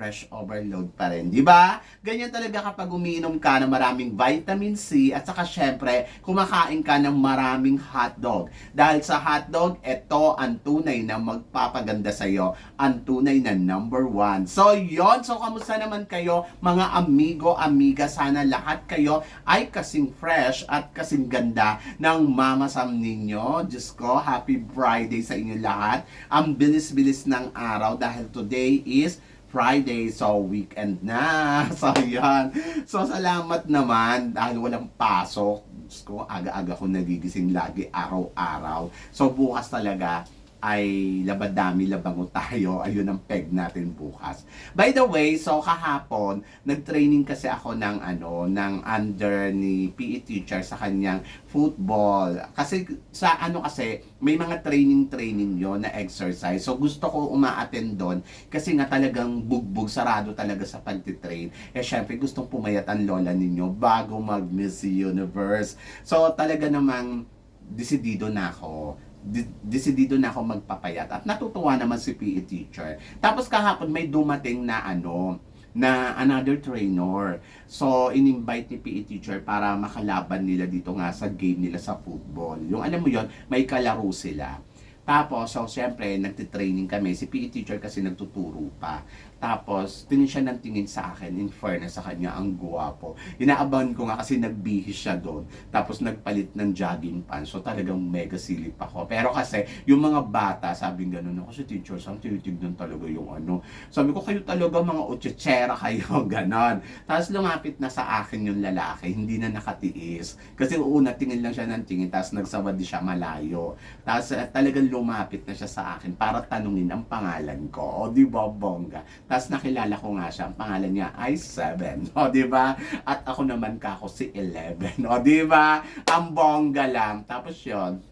fresh overload pa rin, di ba? Ganyan talaga kapag umiinom ka ng maraming vitamin C at saka syempre, kumakain ka ng maraming hotdog. Dahil sa hotdog, ito ang tunay na magpapaganda sa iyo, ang tunay na number one. So, yon So, kamusta naman kayo, mga amigo, amiga? Sana lahat kayo ay kasing fresh at kasing ganda ng Mama Sam ninyo. Diyos ko, happy Friday sa inyo lahat. Ang bilis-bilis ng araw dahil today is Friday, so weekend na. So, yan. So, salamat naman dahil walang pasok. Diyos ko, aga-aga ko nagigising lagi, araw-araw. So, bukas talaga ay labadami labango tayo. Ayun ang peg natin bukas. By the way, so kahapon, nag-training kasi ako ng ano, ng under ni PE teacher sa kanyang football. Kasi sa ano kasi, may mga training-training yon na exercise. So gusto ko uma-attend doon kasi nga talagang bugbog sarado talaga sa pagtitrain. Eh syempre gustong pumayat ang lola ninyo bago mag Miss Universe. So talaga namang desidido na ako desidido na ako magpapayat at natutuwa naman si PE teacher. Tapos kahapon may dumating na ano, na another trainer. So, in-invite ni PE teacher para makalaban nila dito nga sa game nila sa football. Yung alam mo yon may kalaro sila. Tapos, so, syempre, nagtitraining kami. Si PE teacher kasi nagtuturo pa. Tapos, tingin siya ng tingin sa akin. In fairness sa kanya, ang guwapo. Inaabangan ko nga kasi nagbihis siya doon. Tapos, nagpalit ng jogging pants. So, talagang mega silip ako. Pero kasi, yung mga bata, sabi gano'n, ako si teacher, saan tinitignan talaga yung ano. Sabi ko, kayo talaga mga utsetsera kayo, ganon. Tapos, lumapit na sa akin yung lalaki. Hindi na nakatiis. Kasi una, tingin lang siya ng tingin. Tapos, nagsawad di siya malayo. Tapos, eh, talagang lumapit na siya sa akin para tanungin ang pangalan ko. O, di ba, bongga? Tapos nakilala ko nga siya, ang pangalan niya ay 7. O, di ba? At ako naman kako si 11. O, di ba? Ang bongga lang. Tapos yon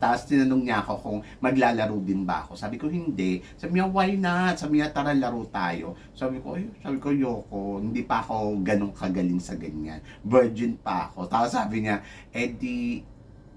tapos tinanong niya ako kung maglalaro din ba ako. Sabi ko, hindi. Sabi niya, why not? Sabi niya, tara laro tayo. Sabi ko, ay, sabi ko, yoko. Hindi pa ako ganong kagaling sa ganyan. Virgin pa ako. Tapos sabi niya, eh di,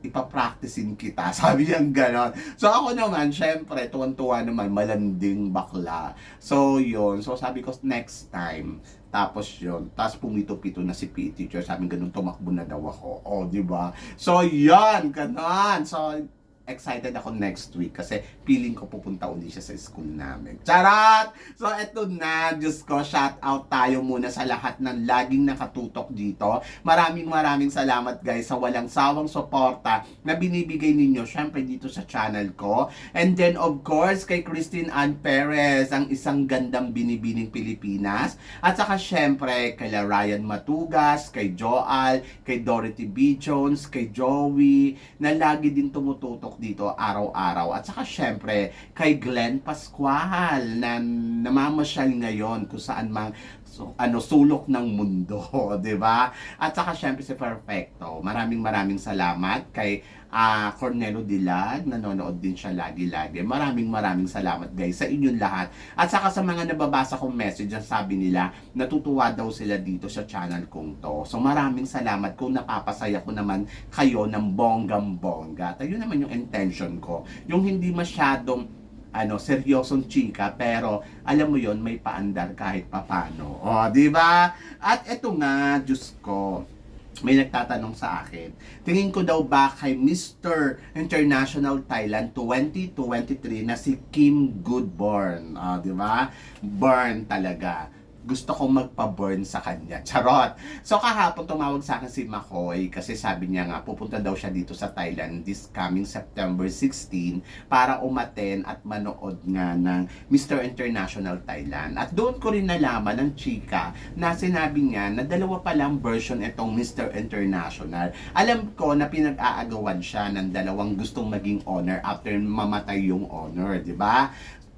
ipapracticein kita. Sabi niya ganon. So ako naman, syempre, tuwan-tuwa naman, malanding bakla. So yun. So sabi ko, next time. Tapos yun. Tapos pumito-pito na si PE teacher. Sabi ganun, tumakbo na daw ako. O, di ba? So yun, ganon. So, excited ako next week kasi feeling ko pupunta uli siya sa school namin. Charot! So, eto na. Diyos ko, shout out tayo muna sa lahat ng laging nakatutok dito. Maraming maraming salamat guys sa walang sawang suporta na binibigay ninyo syempre dito sa channel ko. And then, of course, kay Christine Ann Perez, ang isang gandang binibining Pilipinas. At saka syempre, kay Ryan Matugas, kay Joal, kay Dorothy B. Jones, kay Joey, na lagi din tumututok dito araw-araw. At saka syempre, kay Glenn Pascual na namamasyal ngayon kung saan mang so, ano sulok ng mundo, 'di ba? At saka syempre si Perfecto. Maraming maraming salamat kay ah Cornelo Dilag, nanonood din siya lagi-lagi. Maraming maraming salamat guys sa inyong lahat. At saka sa mga nababasa kong message, sabi nila, natutuwa daw sila dito sa channel kong to. So maraming salamat kung napapasaya ko naman kayo ng bonggam-bongga. At ayun naman yung intention ko. Yung hindi masyadong ano, seryosong chika, pero alam mo yon may paandar kahit papano. O, di ba? At eto nga, Diyos ko, may nagtatanong sa akin. Tingin ko daw ba kay Mr. International Thailand 2023 na si Kim Goodborn. Ah, di ba? Burn talaga gusto ko magpa-burn sa kanya. Charot! So kahapon tumawag sa akin si Makoy kasi sabi niya nga pupunta daw siya dito sa Thailand this coming September 16 para umaten at manood nga ng Mr. International Thailand. At doon ko rin nalaman ng chika na sinabi niya na dalawa palang version itong Mr. International. Alam ko na pinag-aagawan siya ng dalawang gustong maging honor after mamatay yung honor, di ba?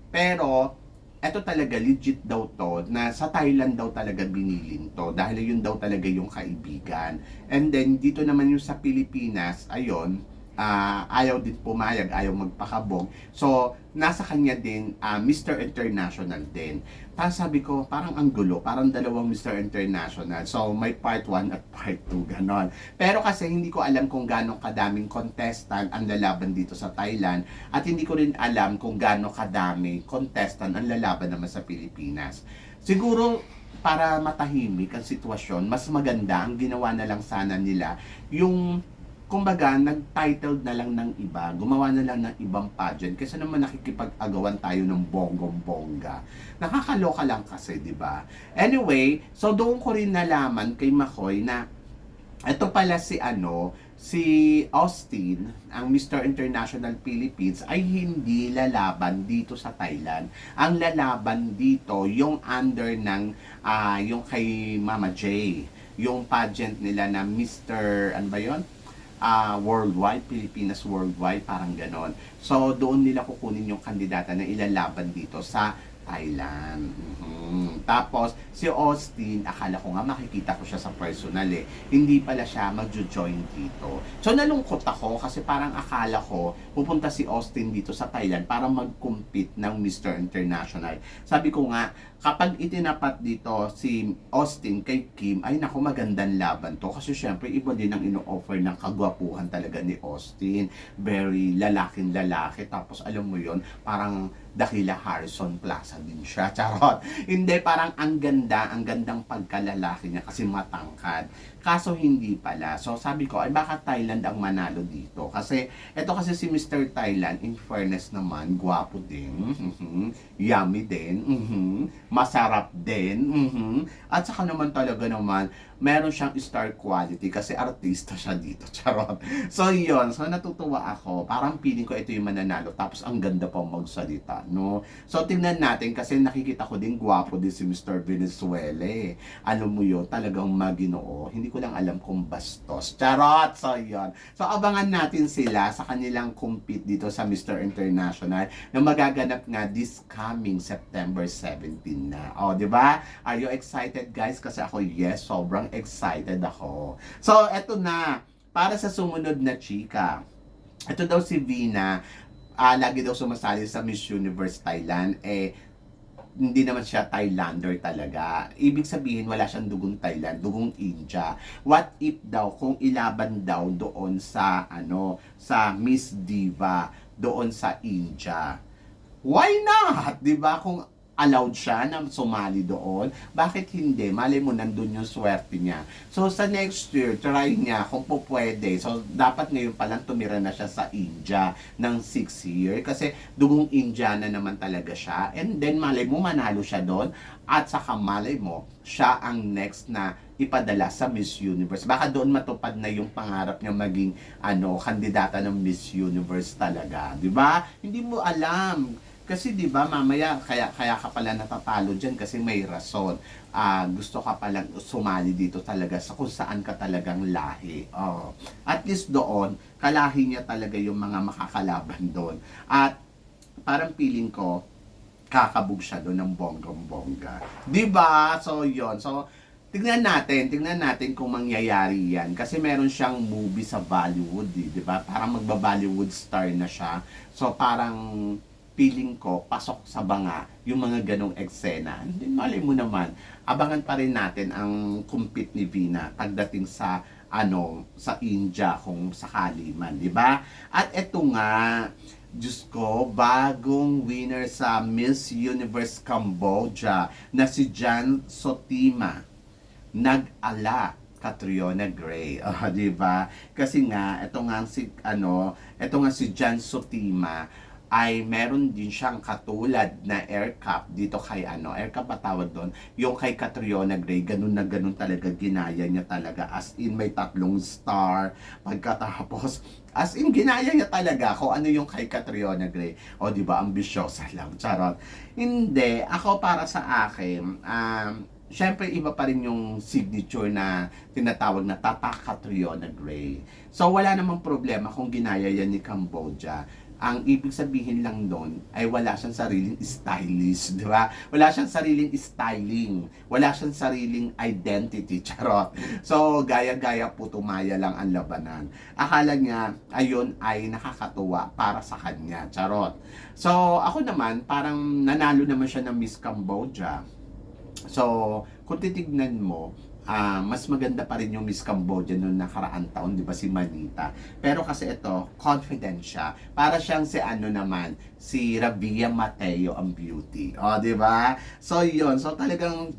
Pero eto talaga legit daw to na sa Thailand daw talaga binilin to dahil yun daw talaga yung kaibigan. And then dito naman yung sa Pilipinas, ayon, ah, ayaw din pumayag, ayaw magpakabog. So, nasa kanya din ah, Mr. International din. Tapos sabi ko, parang ang gulo, parang dalawang Mr. International. So, may part 1 at part 2, ganon. Pero kasi hindi ko alam kung gano'ng kadaming contestant ang lalaban dito sa Thailand at hindi ko rin alam kung gano'ng kadami contestant ang lalaban naman sa Pilipinas. Siguro, para matahimik ang sitwasyon, mas maganda ang ginawa na lang sana nila yung kumbaga, nag-titled na lang ng iba, gumawa na lang ng ibang pageant kasi naman nakikipag-agawan tayo ng bonggong-bongga. Nakakaloka lang kasi, di ba? Anyway, so doon ko rin nalaman kay Makoy na ito pala si ano, si Austin, ang Mr. International Philippines, ay hindi lalaban dito sa Thailand. Ang lalaban dito, yung under ng, ah yung kay Mama J, yung pageant nila na Mr. ano ba yun? Ah worldwide, Pilipinas worldwide, parang ganon. So, doon nila kukunin yung kandidata na ilalaban dito sa Thailand. Mhm. Tapos, si Austin, akala ko nga makikita ko siya sa personal eh. Hindi pala siya magjo-join dito. So, nalungkot ako kasi parang akala ko pupunta si Austin dito sa Thailand para mag-compete ng Mr. International. Sabi ko nga, kapag itinapat dito si Austin kay Kim, ay naku magandang laban to. Kasi syempre, iba din ang ino-offer ng kagwapuhan talaga ni Austin. Very lalaking lalaki. Tapos alam mo yon parang dakila Harrison Plaza din siya. Charot. Hindi, parang ang ganda, ang gandang pagkalalaki niya kasi matangkad. Kaso hindi pala. So sabi ko, ay baka Thailand ang manalo dito. Kasi, eto kasi si Mr. Thailand, in fairness naman, gwapo din. Mhm. Yummy din. Mhm. Masarap din. Mhm. At saka naman talaga naman, meron siyang star quality kasi artista siya dito. Charot. So yun, so natutuwa ako. Parang feeling ko ito yung mananalo. Tapos ang ganda pa magsalita, no? So tingnan natin kasi nakikita ko din gwapo din si Mr. Venezuela eh. Alam mo yun, talagang maginoo. Hindi ko lang alam kung bastos. Charot! So yun. So abangan natin sila sa kanilang compete dito sa Mr. International na magaganap nga this coming September 17 na. O, di ba? Are you excited guys? Kasi ako, yes, sobrang excited ako. So, eto na. Para sa sumunod na chika. Ito daw si Vina. ah, lagi daw sumasali sa Miss Universe Thailand. Eh, hindi naman siya Thailander talaga. Ibig sabihin, wala siyang dugong Thailand, dugong India. What if daw, kung ilaban daw doon sa, ano, sa Miss Diva, doon sa India? Why not? ba Kung allowed siya na sumali doon, bakit hindi? Malay mo, nandun yung swerte niya. So, sa next year, try niya kung po pwede. So, dapat ngayon palang tumira na siya sa India ng 6 year. Kasi dugong Indiana naman talaga siya. And then, malay mo, manalo siya doon. At saka malay mo, siya ang next na ipadala sa Miss Universe. Baka doon matupad na yung pangarap niya maging ano, kandidata ng Miss Universe talaga, 'di ba? Hindi mo alam. Kasi 'di ba mamaya kaya kaya ka pala natatalo diyan kasi may rason. Ah, gusto ka palang sumali dito talaga sa kung saan ka talagang lahi. Oh. At least doon, kalahi niya talaga yung mga makakalaban doon. At parang feeling ko kakabog siya doon ng bonggong-bongga. 'Di ba? So 'yon. So tignan natin, tignan natin kung mangyayari yan. Kasi meron siyang movie sa Bollywood, eh, di ba? Parang magba-Bollywood star na siya. So parang feeling ko, pasok sa banga yung mga ganong eksena. Hindi, malay mo naman, abangan pa rin natin ang compete ni Vina pagdating sa ano, sa India kung sakali man, di ba? At eto nga, Diyos ko, bagong winner sa Miss Universe Cambodia na si Jan Sotima nag-ala Catriona Gray. Oh, di ba? Kasi nga ito nga si ano, ito nga si Jan Sotima ay meron din siyang katulad na air cup dito kay ano, air cup ba tawag doon? Yung kay Catriona Gray, ganun na ganun talaga ginaya niya talaga as in may tatlong star pagkatapos as in ginaya niya talaga kung ano yung kay Catriona Gray. O di ba ambisyosa lang, charot. Hindi, ako para sa akin, um, syempre iba pa rin yung signature na tinatawag na Tata Catriona Gray. So wala namang problema kung ginaya yan ni Cambodia. Ang ibig sabihin lang doon ay wala siyang sariling stylist, di ba? Wala siyang sariling styling. Wala siyang sariling identity, charot. So, gaya-gaya po tumaya lang ang labanan. Akala niya, ayun ay nakakatuwa para sa kanya, charot. So, ako naman, parang nanalo naman siya ng Miss Cambodia. So, kung titignan mo, ah, mas maganda pa rin yung Miss Cambodia noong nakaraan taon, di ba, si Manita. Pero kasi ito, confident siya. Para siyang si ano naman, si Rabia Mateo ang beauty. O, di ba? So, yun. So, talagang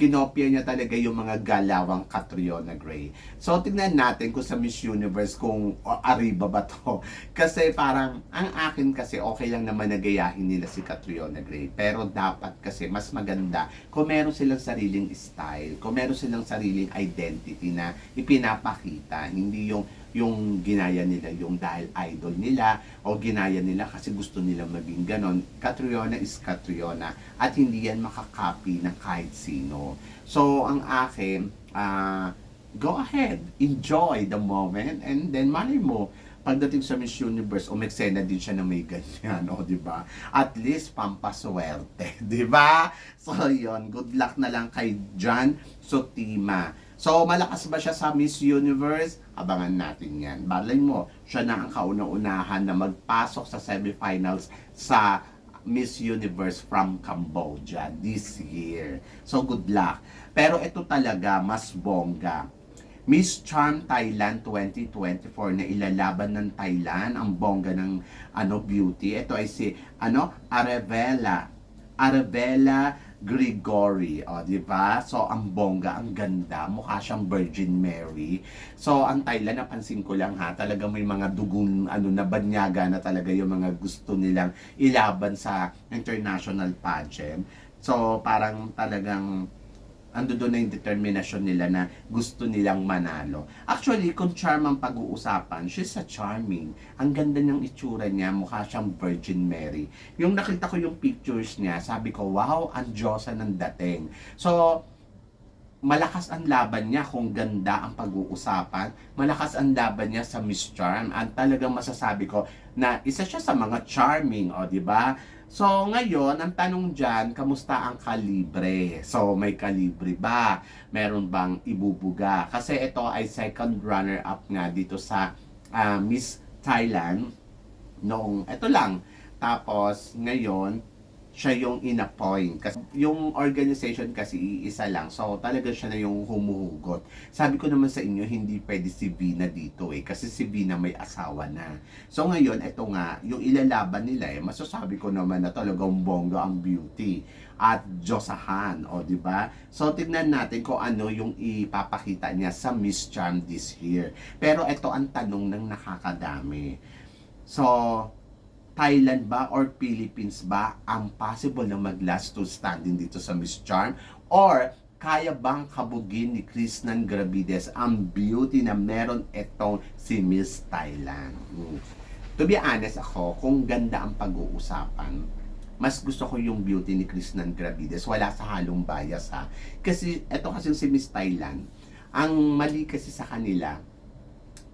kinopya niya talaga yung mga galawang Catriona Gray. So, tingnan natin kung sa Miss Universe kung ariba ba to. Kasi parang, ang akin kasi okay lang naman nagayahin nila si Catriona Gray. Pero dapat kasi mas maganda kung meron silang sariling style, kung meron silang sariling identity na ipinapakita. Hindi yung yung ginaya nila yung dahil idol nila o ginaya nila kasi gusto nila maging ganon. Catriona is Catriona at hindi yan makakopy ng kahit sino. So, ang akin, ah, go ahead, enjoy the moment and then malay mo, pagdating sa Miss Universe, umeksena din siya na may ganyan, o, di ba? At least, pampaswerte, di ba? So, yon good luck na lang kay John Sotima. So, malakas ba siya sa Miss Universe? Abangan natin yan. Balay mo, siya na ang kauna-unahan na magpasok sa semifinals sa Miss Universe from Cambodia this year. So, good luck. Pero ito talaga, mas bongga. Miss Charm Thailand 2024 na ilalaban ng Thailand ang bongga ng ano beauty. Ito ay si ano Arevela. Arevela Grigori, o di ba? So ang bongga, ang ganda, mukha siyang Virgin Mary. So ang Thailand napansin ko lang ha, talaga may mga dugong ano na banyaga na talaga yung mga gusto nilang ilaban sa international pageant. So parang talagang ando doon na yung determinasyon nila na gusto nilang manalo. Actually, kung charm ang pag-uusapan, she's a charming. Ang ganda ng itsura niya, mukha siyang Virgin Mary. Yung nakita ko yung pictures niya, sabi ko, wow, ang Diyosa ng dating. So, malakas ang laban niya kung ganda ang pag-uusapan. Malakas ang laban niya sa Miss Charm. At talagang masasabi ko na isa siya sa mga charming, o di ba? So, ngayon, ang tanong dyan, kamusta ang kalibre? So, may kalibre ba? Meron bang ibubuga? Kasi ito ay second runner-up nga dito sa ah, Miss Thailand noong, ito lang. Tapos, ngayon, siya yung in-appoint. Kasi yung organization kasi iisa lang. So, talaga siya na yung humuhugot. Sabi ko naman sa inyo, hindi pwede si Vina dito eh. Kasi si Vina may asawa na. So, ngayon, ito nga, yung ilalaban nila eh, masasabi ko naman na talagang bongga ang beauty at Josahan, o di ba? So tignan natin kung ano yung ipapakita niya sa Miss Charm this year. Pero ito ang tanong ng nakakadami. So, Thailand ba or Philippines ba ang possible na mag-last to standing dito sa Miss Charm? Or kaya bang kabugin ni Chris ng Gravides ang beauty na meron itong si Miss Thailand? Hmm. To be honest ako, kung ganda ang pag-uusapan, mas gusto ko yung beauty ni Chris ng Gravides. Wala sa halong bias ha. Kasi eto kasi si Miss Thailand, ang mali kasi sa kanila,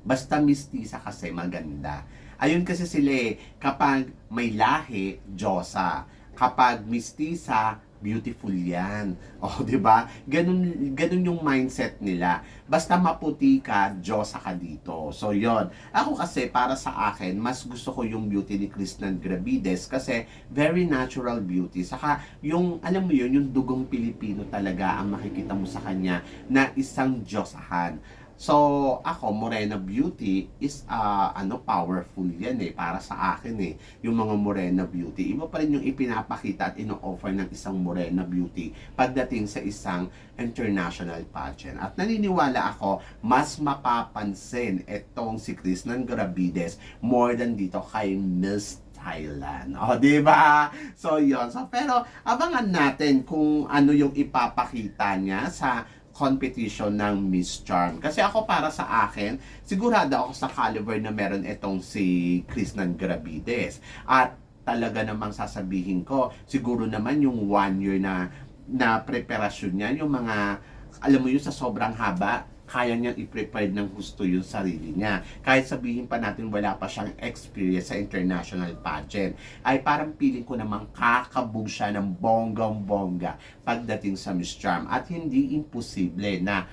basta mistisa kasi maganda. Ayun kasi sila eh, kapag may lahi, Diyosa. Kapag mistisa, beautiful yan. O, di ba? Ganun, ganun yung mindset nila. Basta maputi ka, Diyosa ka dito. So, yon Ako kasi, para sa akin, mas gusto ko yung beauty ni Kristen Gravides kasi very natural beauty. Saka, yung, alam mo yun, yung dugong Pilipino talaga ang makikita mo sa kanya na isang Diyosahan. So, ako, Morena Beauty is, uh, ano, powerful yan eh, para sa akin eh, yung mga Morena Beauty. Iba pa rin yung ipinapakita at ino-offer ng isang Morena Beauty pagdating sa isang international pageant. At naniniwala ako, mas mapapansin itong si Chris ng Gravides more than dito kay Miss Thailand. O, di ba? So, yon So, pero, abangan natin kung ano yung ipapakita niya sa competition ng Miss Charm. Kasi ako para sa akin, sigurado ako sa caliber na meron itong si Chris Gravides. At talaga namang sasabihin ko, siguro naman yung one year na na preparasyon niya, yung mga, alam mo yun, sa sobrang haba, kaya niyang i-prepare ng gusto yung sarili niya. Kahit sabihin pa natin wala pa siyang experience sa international pageant, ay parang feeling ko namang kakabog siya ng bonggang-bongga pagdating sa Miss Charm. At hindi imposible na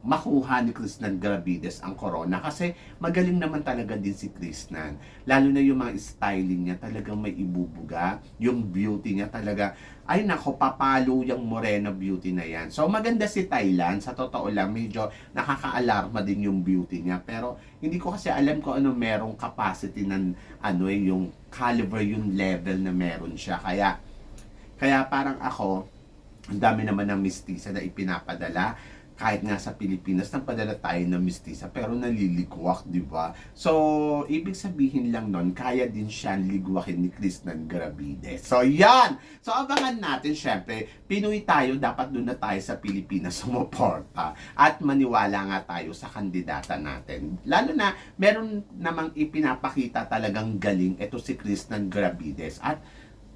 makuha ni Krishnan Gravides ang corona kasi magaling naman talaga din si Krishnan. Lalo na yung mga styling niya talagang may ibubuga. Yung beauty niya talaga, ay nako, papalo yung morena beauty na yan. So maganda si Thailand. Sa totoo lang, medyo nakaka-alarma din yung beauty niya. Pero hindi ko kasi alam kung ano merong capacity ng ano eh, yung caliber, yung level na meron siya. Kaya, kaya parang ako, ang dami naman ng mistisa na ipinapadala kahit nga sa Pilipinas, nagpadala tayo ng mistisa, pero naliligwak, di ba? So, ibig sabihin lang nun, kaya din siya ligwakin ni Krishnan Gravide. So, yan! So, abangan natin, syempre, Pinoy tayo, dapat doon na tayo sa Pilipinas sumuporta. At maniwala nga tayo sa kandidata natin. Lalo na, meron namang ipinapakita talagang galing, ito si Krishnan Gravides. At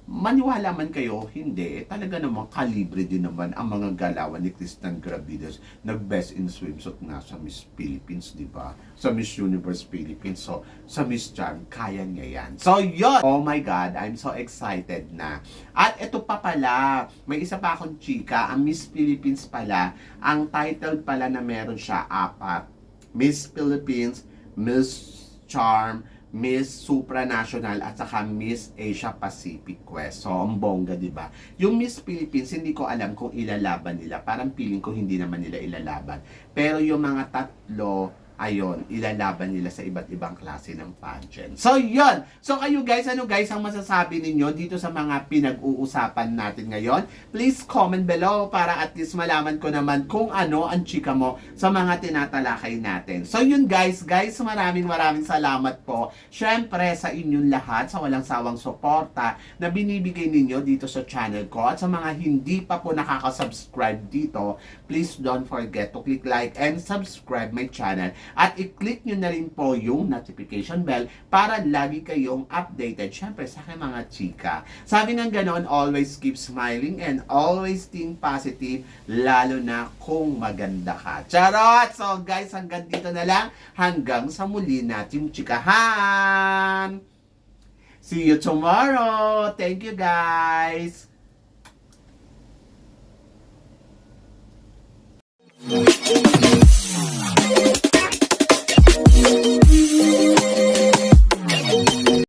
maniwala man kayo, hindi, talaga namang kalibre din naman ang mga galawan ni Kristen Gravides nag-best in swimsuit nga sa Miss Philippines, di ba? Sa Miss Universe Philippines. So, sa Miss Charm, kaya niya yan. So, yun! Oh my God, I'm so excited na. At ito pa pala, may isa pa akong chika, ang Miss Philippines pala, ang title pala na meron siya, apat. Miss Philippines, Miss Charm, Miss Supranational at saka Miss Asia Pacific Quest. So, ang bongga, di ba? Yung Miss Philippines, hindi ko alam kung ilalaban nila. Parang feeling ko hindi naman nila ilalaban. Pero yung mga tatlo, ayon, ilalaban nila sa iba't ibang klase ng pageant. So, yun! So, kayo guys, ano guys ang masasabi ninyo dito sa mga pinag-uusapan natin ngayon? Please comment below para at least malaman ko naman kung ano ang chika mo sa mga tinatalakay natin. So, yun guys, guys, maraming maraming salamat po. Syempre, sa inyong lahat, sa walang sawang suporta na binibigay ninyo dito sa channel ko at sa mga hindi pa po nakaka-subscribe dito, please don't forget to click like and subscribe my channel at i-click nyo na rin po yung notification bell para lagi kayong updated syempre sa aking mga chika. Sabi ng ganon, always keep smiling and always think positive lalo na kung maganda ka. Charot! So guys, hanggang dito na lang. Hanggang sa muli nating chikahan! See you tomorrow! Thank you guys! Thank you.